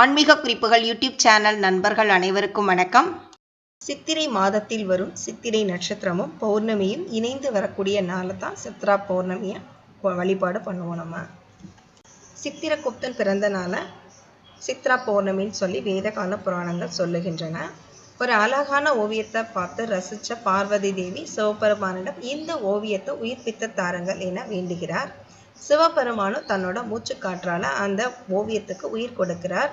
ஆன்மீக குறிப்புகள் YouTube channel நண்பர்கள் அனைவருக்கும் வணக்கம். சித்திரை மாதத்தில் வரும் சித்திரை நட்சத்திரமும் பௌர்ணமியும் இணைந்து வரக்கூடிய நாளை தான் சித்ரா பௌர்ணமியை வழிபாடு பண்ணுவோம் நம்ம. சித்திரகுப்தன் பிறந்த நாளை சித்ரா பௌர்ணமின்னு சொல்லி வேதகால புராணங்கள் சொல்லுகின்றன. ஒரு அழகான ஓவியத்தை பார்த்து ரசித்த பார்வதி தேவி சிவபெருமானிடம் இந்த ஓவியத்தை உயிர்ப்பித்த தாருங்கள் என வேண்டுகிறார். சிவபெருமானும் தன்னோட மூச்சுக்காற்றால அந்த ஓவியத்துக்கு உயிர் கொடுக்கிறார்.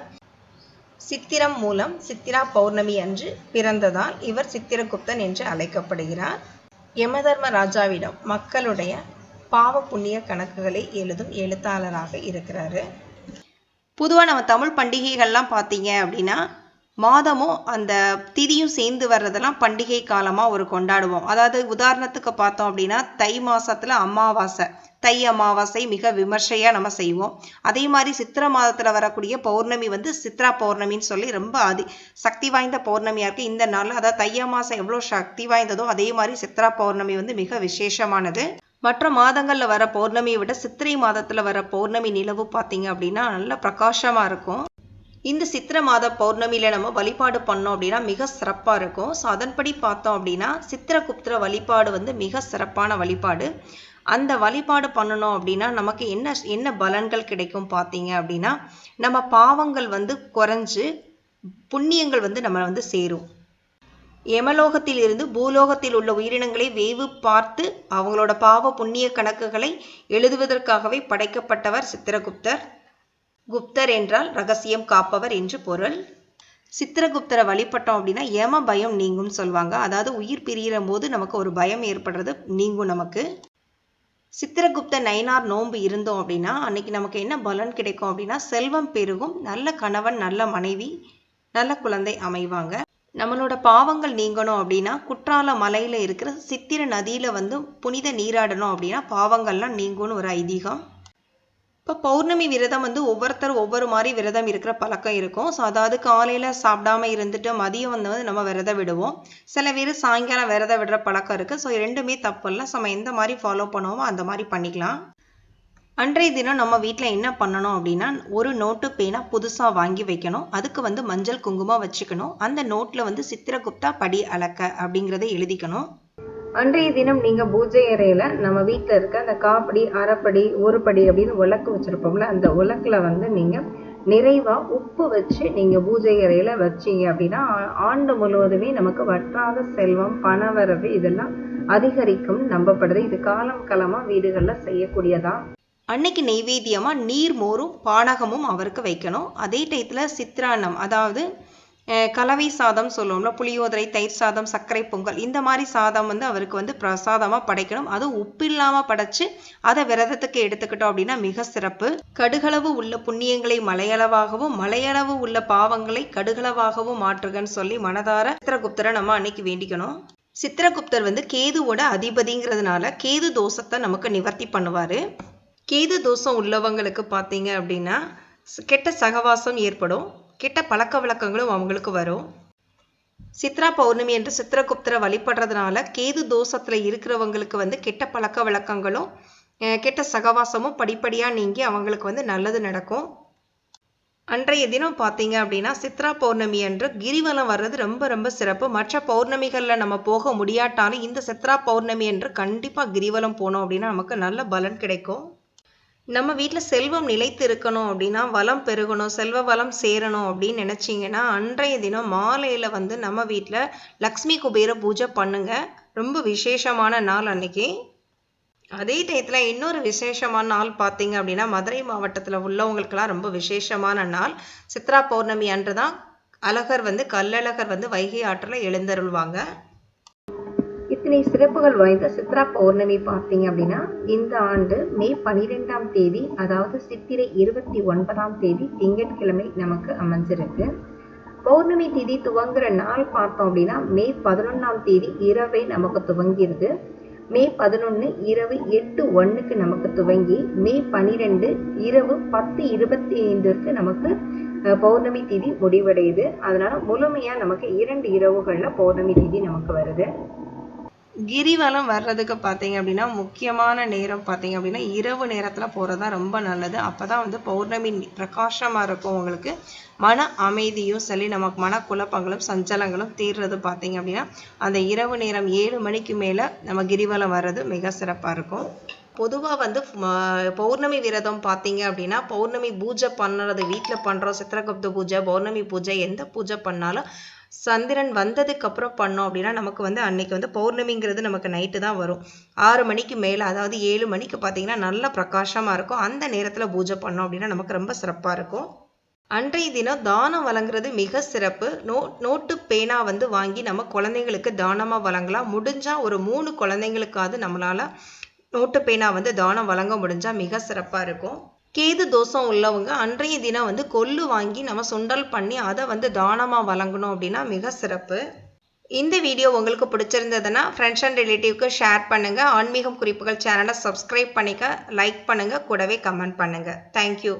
சித்திரம் மூலம் சித்திரா பௌர்ணமி அன்று பிறந்ததால் இவர் சித்திரகுப்தன் என்று அழைக்கப்படுகிறார். யமதர்ம ராஜாவிடம் மக்களுடைய பாவ புண்ணிய கணக்குகளை எழுதும் எழுத்தாளராக இருக்கிறாரு. பொதுவாக நம்ம தமிழ் பண்டிகைகள்லாம் பார்த்தீங்க அப்படின்னா மாதமும் அந்த திதியும் சேர்ந்து வர்றதெல்லாம் பண்டிகை காலமாக ஒரு கொண்டாடுவோம். அதாவது உதாரணத்துக்கு பார்த்தோம் அப்படின்னா தை மாதத்தில் அமாவாசை. தை அமாவாசை மிக விமர்சையாக நம்ம செய்வோம். அதே மாதிரி சித்திரை மாதத்தில் வரக்கூடிய பௌர்ணமி வந்து சித்ரா பௌர்ணமின்னு சொல்லி ரொம்ப அதி சக்தி வாய்ந்த பௌர்ணமியாக இருக்குது இந்த நாளில் அதாவது தை அமாவாசை எவ்வளோ சக்தி வாய்ந்ததோ அதே மாதிரி சித்ரா பௌர்ணமி வந்து மிக விசேஷமானது. மற்ற மாதங்களில் வர பௌர்ணமியை விட சித்திரை மாதத்தில் வர பௌர்ணமி நிலவு பார்த்தீங்க அப்படின்னா நல்ல பிரகாசமாக இருக்கும். இந்த சித்திர மாத பௌர்ணமியில் நம்ம வழிபாடு பண்ணோம் அப்படின்னா மிக சிறப்பாக இருக்கும். ஸோ அதன்படி பார்த்தோம் அப்படின்னா சித்திரகுப்தர வழிபாடு வந்து மிக சிறப்பான வழிபாடு. அந்த வழிபாடு பண்ணணும் அப்படின்னா நமக்கு என்ன என்ன பலன்கள் கிடைக்கும் பார்த்தீங்க அப்படின்னா நம்ம பாவங்கள் வந்து குறைஞ்சு புண்ணியங்கள் வந்து நம்ம வந்து சேரும். யமலோகத்தில் இருந்து பூலோகத்தில் உள்ள உயிரினங்களை வேவு பார்த்து அவங்களோட பாவ புண்ணிய கணக்குகளை எழுதுவதற்காகவே படைக்கப்பட்டவர் சித்திரகுப்தர். குப்தர் என்றால் ரகசியம் காப்பவர் என்று பொருள். சித்திரகுப்தரை வழிபட்டோம் அப்படின்னா ஏம பயம் நீங்கும்னு சொல்லுவாங்க. அதாவது உயிர் பிரியிற போது நமக்கு ஒரு பயம் ஏற்படுறது நீங்கும் நமக்கு. சித்திரகுப்த நயனார் நோன்பு இருந்தோம் அப்படின்னா அன்னைக்கு நமக்கு என்ன பலன் கிடைக்கும் அப்படின்னா செல்வம் பெருகும். நல்ல கணவன் நல்ல மனைவி நல்ல குழந்தை அமைவாங்க. நம்மளோட பாவங்கள் நீங்கணும் அப்படின்னா குற்றால மலையில் இருக்கிற சித்திர நதியில் வந்து புனித நீராடணும் அப்படின்னா பாவங்கள்லாம் நீங்கும்னு ஒரு ஐதீகம். இப்போ பௌர்ணமி விரதம் வந்து ஒவ்வொருத்தரும் ஒவ்வொரு மாதிரி விரதம் இருக்கிற பழக்கம் இருக்கும். ஸோ அதாவது காலையில் சாப்பிடாம இருந்துட்டு மதியம் வந்து வந்து நம்ம விரதம் விடுவோம். சில பேர் சாயங்காலம் விரதம் விடுற பழக்கம் இருக்குது ஸோ ரெண்டுமே தப்பு இல்லை. நம்ம எந்த மாதிரி ஃபாலோ பண்ணுவோமோ அந்த மாதிரி பண்ணிக்கலாம். அன்றைய தினம் நம்ம வீட்டில் என்ன பண்ணணும் அப்படின்னா ஒரு நோட்டு பேனா புதுசாக வாங்கி வைக்கணும். அதுக்கு வந்து மஞ்சள் குங்குமம் வச்சுக்கணும். அந்த நோட்டில் வந்து சித்திரகுப்தா படி அளக்க அப்படிங்கிறத எழுதிக்கணும். அன்றைய தினம் நீங்க பூஜை அறையில நம்ம வீட்டில் இருக்க அந்த காப்படி அரைப்படி ஒரு படி அப்படின்னு உலக்கு வச்சிருப்போம்ல அந்த உலக்குல வந்து நீங்க நிறைவா உப்பு வச்சு நீங்க பூஜை அறையில வச்சீங்க அப்படின்னா ஆண்டு முழுவதுமே நமக்கு வற்றாத செல்வம் பணவரவு இதெல்லாம் அதிகரிக்கும் நம்பப்படுது. இது காலம் காலமா வீடுகள்ல செய்யக்கூடியதா? அன்னைக்கு நெய்வேத்தியமா நீர் மோரும் பானகமும் அவருக்கு வைக்கணும். அதே டயத்துல சித்ரான்னம் அதாவது கலவை சாதம் சொல்லுவோம்ல புளியோதரை தயிர் சாதம் சர்க்கரை பொங்கல் இந்த மாதிரி சாதம் வந்து அவருக்கு வந்து பிரசாதமாக படைக்கணும். அதுவும் உப்பு இல்லாமல் படைச்சு அதை விரதத்துக்கு எடுத்துக்கிட்டோம் அப்படின்னா மிக சிறப்பு. கடுகளவு உள்ள புண்ணியங்களை மலையளவாகவும் மலையளவு உள்ள பாவங்களை கடுகளவாகவும் மாற்றுகன்னு சொல்லி மனதார சித்திரகுப்தரை நம்ம அன்னைக்கு வேண்டிக்கணும். சித்திரகுப்தர் வந்து கேதுவோட அதிபதிங்கிறதுனால கேது தோஷத்தை நமக்கு நிவர்த்தி பண்ணுவார். கேது தோஷம் உள்ளவங்களுக்கு பார்த்தீங்க அப்படின்னா கெட்ட சகவாசம் ஏற்படும். கெட்ட பழக்க வழக்கங்களும் அவங்களுக்கு வரும். சித்ரா பௌர்ணமி என்று சித்திரகுப்தரை வழிபடுறதுனால கேது தோஷத்தில் இருக்கிறவங்களுக்கு வந்து கெட்ட பழக்க வழக்கங்களும் கெட்ட சகவாசமும் படிப்படியாக நீங்கி அவங்களுக்கு வந்து நல்லது நடக்கும். அன்றைய தினம் பார்த்தீங்க அப்படின்னா சித்ரா பௌர்ணமி அன்று கிரிவலம் வர்றது ரொம்ப ரொம்ப சிறப்பு. மற்ற பௌர்ணமிகளில் நம்ம போக முடியாட்டாலும் இந்த சித்ரா பௌர்ணமி என்று கண்டிப்பாக கிரிவலம் போனோம் அப்படின்னா நமக்கு நல்ல பலன் கிடைக்கும். நம்ம வீட்டில் செல்வம் நிலைத்து இருக்கணும் அப்படின்னா வளம் பெருகணும் செல்வ வளம் சேரணும் அப்படின்னு நினச்சிங்கன்னா அன்றைய தினம் மாலையில் வந்து நம்ம வீட்டில் லக்ஷ்மி குபேர பூஜை பண்ணுங்க. ரொம்ப விசேஷமான நாள் அன்றைக்கி அதே டயத்தில் இன்னொரு விசேஷமான நாள் பார்த்தீங்க அப்படின்னா மதுரை மாவட்டத்தில் உள்ளவங்களுக்கெல்லாம் ரொம்ப விசேஷமான நாள். சித்ரா பௌர்ணமி அன்று தான் அழகர் வந்து கல்லழகர் வந்து வைகை ஆற்றில் எழுந்தருள்வாங்க. இத்தனை சிறப்புகள் வாய்ந்த சித்ரா பௌர்ணமி பார்த்தீங்க அப்படின்னா இந்த ஆண்டு மே பனிரெண்டாம் தேதி அதாவது சித்திரை இருபத்தி ஒன்பதாம் தேதி திங்கட்கிழமை நமக்கு அமைஞ்சிருக்கு. பௌர்ணமி தேதி துவங்குற நாள் பார்த்தோம் அப்படின்னா மே பதினொன்றாம் தேதி இரவே நமக்கு துவங்கிருது. மே பதினொன்று இரவு எட்டு ஒன்றுக்கு நமக்கு துவங்கி மே பனிரெண்டு இரவு பத்து இருபத்தி ஐந்திற்கு நமக்கு பௌர்ணமி திதி முடிவடையுது. அதனால முழுமையா நமக்கு இரண்டு இரவுகள்ல பௌர்ணமி திதி நமக்கு வருது. கிரிவலம் வர்றதுக்கு பார்த்தீங்க அப்படின்னா முக்கியமான நேரம் பார்த்தீங்க அப்படின்னா இரவு நேரத்தில் போகிறது தான் ரொம்ப நல்லது. அப்போ தான் வந்து பௌர்ணமி பிரகாஷமாக இருக்கும் உங்களுக்கு. மன அமைதியும் சரி நமக்கு மனக்குழப்பங்களும் சஞ்சலங்களும் தீர்றது பார்த்தீங்க அப்படின்னா அந்த இரவு நேரம் ஏழு மணிக்கு மேலே நம்ம கிரிவலம் வர்றது மிக சிறப்பாக இருக்கும். பொதுவாக வந்து பௌர்ணமி விரதம் பார்த்தீங்க அப்படின்னா பௌர்ணமி பூஜை பண்ணுறது வீட்டில் பண்ணுறோம் சித்திரகுப்த பூஜை பௌர்ணமி பூஜை எந்த பூஜை பண்ணாலும் சந்திரன் வந்ததுக்கு அப்புறம் பண்ணோம் அப்படின்னா நமக்கு வந்து அன்னைக்கு வந்து பௌர்ணமிங்கிறது நமக்கு நைட்டு தான் வரும். ஆறு மணிக்கு மேலே அதாவது ஏழு மணிக்கு பார்த்தீங்கன்னா நல்ல பிரகாசமாக இருக்கும். அந்த நேரத்தில் பூஜை பண்ணோம் அப்படின்னா நமக்கு ரொம்ப சிறப்பாக இருக்கும். அன்றைய தினம் தானம் வழங்குறது மிக சிறப்பு. நோ நோட்டு பேனா வந்து வாங்கி நம்ம குழந்தைங்களுக்கு தானமாக வழங்கலாம். முடிஞ்சா ஒரு மூணு குழந்தைங்களுக்காவது நம்மளால நோட்டு பேனா வந்து தானம் வழங்க முடிஞ்சா மிக சிறப்பாக இருக்கும். கேது தோஷம் உள்ளவங்க அன்றைய தினம் வந்து கொள்ளு வாங்கி நம்ம சுண்டல் பண்ணி அதை வந்து தானமாக வழங்கணும் அப்படின்னா மிக சிறப்பு. இந்த வீடியோ உங்களுக்கு பிடிச்சிருந்ததுன்னா ஃப்ரெண்ட்ஸ் அண்ட் ரிலேட்டிவ்க்கு ஷேர் பண்ணுங்கள் ஆன்மீகம் குறிப்புகள் சேனலை சப்ஸ்கிரைப் பண்ணிக்க லைக் பண்ணுங்கள் கூடவே கமெண்ட் பண்ணுங்கள் தேங்க்யூ